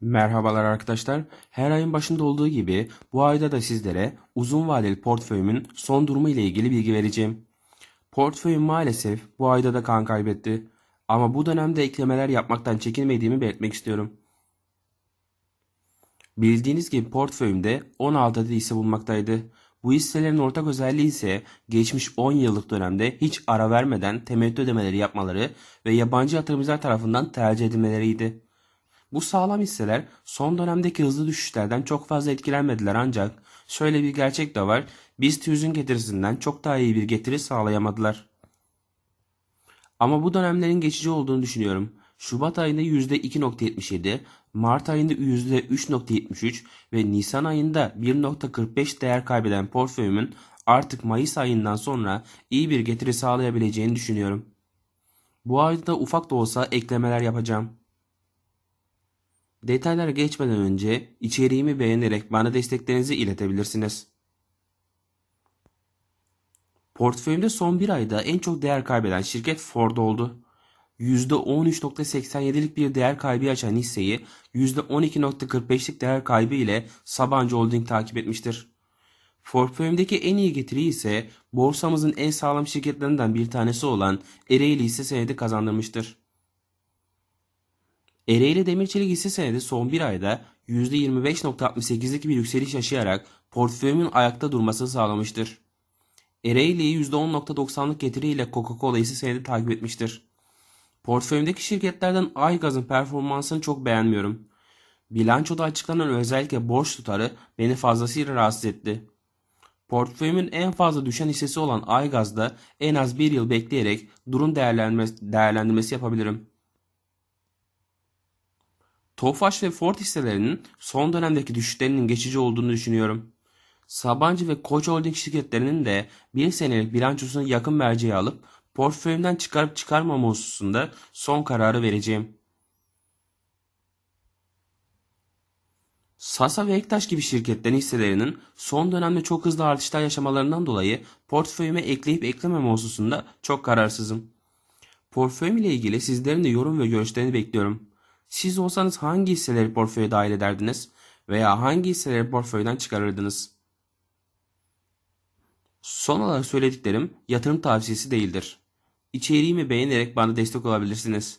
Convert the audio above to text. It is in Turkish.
Merhabalar arkadaşlar. Her ayın başında olduğu gibi bu ayda da sizlere uzun vadeli portföyümün son durumu ile ilgili bilgi vereceğim. Portföyüm maalesef bu ayda da kan kaybetti. Ama bu dönemde eklemeler yapmaktan çekinmediğimi belirtmek istiyorum. Bildiğiniz gibi portföyümde 16 adet hisse bulunmaktaydı. Bu hisselerin ortak özelliği ise geçmiş 10 yıllık dönemde hiç ara vermeden temettü ödemeleri yapmaları ve yabancı yatırımcılar tarafından tercih edilmeleriydi. Bu sağlam hisseler son dönemdeki hızlı düşüşlerden çok fazla etkilenmediler ancak şöyle bir gerçek de var. BIST 100'ün getirisinden çok daha iyi bir getiri sağlayamadılar. Ama bu dönemlerin geçici olduğunu düşünüyorum. Şubat ayında %2.77, Mart ayında %3.73 ve Nisan ayında 1.45 değer kaybeden portföyümün artık Mayıs ayından sonra iyi bir getiri sağlayabileceğini düşünüyorum. Bu ayda da ufak da olsa eklemeler yapacağım. Detaylara geçmeden önce içeriğimi beğenerek bana desteklerinizi iletebilirsiniz. Portföyümde son bir ayda en çok değer kaybeden şirket Ford oldu. %13.87'lik bir değer kaybı açan hisseyi %12.45'lik değer kaybı ile Sabancı Holding takip etmiştir. Portföyümdeki en iyi getiri ise borsamızın en sağlam şirketlerinden bir tanesi olan Ereğli hisse senedi kazandırmıştır. Ereğli Demir Çelik hisse senedi son bir ayda %25.68'lik bir yükseliş yaşayarak portföyümün ayakta durmasını sağlamıştır. Ereğli'yi %10.90'lık getiriyle Coca-Cola hisse senedi takip etmiştir. Portföyümdeki şirketlerden Aygaz'ın performansını çok beğenmiyorum. Bilançoda açıklanan özellikle borç tutarı beni fazlasıyla rahatsız etti. Portföyümün en fazla düşen hissesi olan Aygaz'da en az bir yıl bekleyerek durum değerlendirmesi yapabilirim. Tofaş ve Ford hisselerinin son dönemdeki düşüşlerinin geçici olduğunu düşünüyorum. Sabancı ve Koç Holding şirketlerinin de bir senelik bilançosunu yakın merceğe alıp portföyümden çıkarıp çıkarmama hususunda son kararı vereceğim. Sasa ve Ektaş gibi şirketlerin hisselerinin son dönemde çok hızlı artışlar yaşamalarından dolayı portföyüme ekleyip eklememe hususunda çok kararsızım. Portföyüm ile ilgili sizlerin de yorum ve görüşlerini bekliyorum. Siz olsanız hangi hisseleri portföye dahil ederdiniz veya hangi hisseleri portföyden çıkarırdınız? Son olarak söylediklerim yatırım tavsiyesi değildir. İçeriğimi beğenerek bana destek olabilirsiniz.